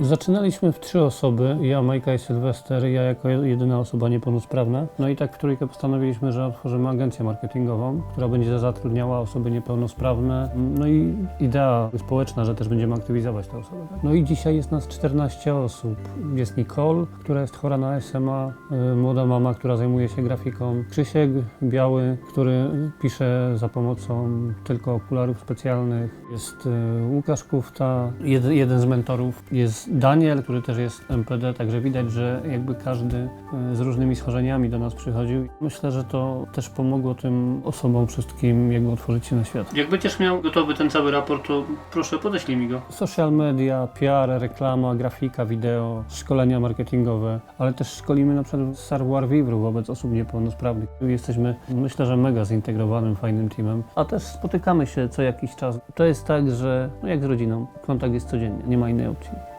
Zaczynaliśmy w trzy osoby, ja, Majka i Sylwester, ja jako jedyna osoba niepełnosprawna. No i tak w trójkę postanowiliśmy, że otworzymy agencję marketingową, która będzie zatrudniała osoby niepełnosprawne. No i idea społeczna, że też będziemy aktywizować te osoby. tak? No i dzisiaj jest nas 14 osób. Jest Nicole, która jest chora na SMA, y, młoda mama, która zajmuje się grafiką, Krzysiek Biały, który pisze za pomocą tylko okularów specjalnych, jest y, Łukasz Kufta, jeden, jeden z mentorów, jest Daniel, który też jest MPD, także widać, że jakby każdy y, z różnymi schorzeniami do nas przychodził. Myślę, że to też pomogło tym osobom wszystkim jakby otworzyć się na świat. Jak będziesz miał gotowy ten cały raport, to proszę podeślij mi go. Social media, PR, reklama, grafika, wideo, szkolenia marketingowe, ale też szkolimy na przykład savoir vivre wobec osób niepełnosprawnych. Jesteśmy, myślę, że mega zintegrowanym, fajnym teamem, a też spotykamy się co jakiś czas. To jest tak, że no jak z rodziną, kontakt jest codziennie, nie ma innej opcji.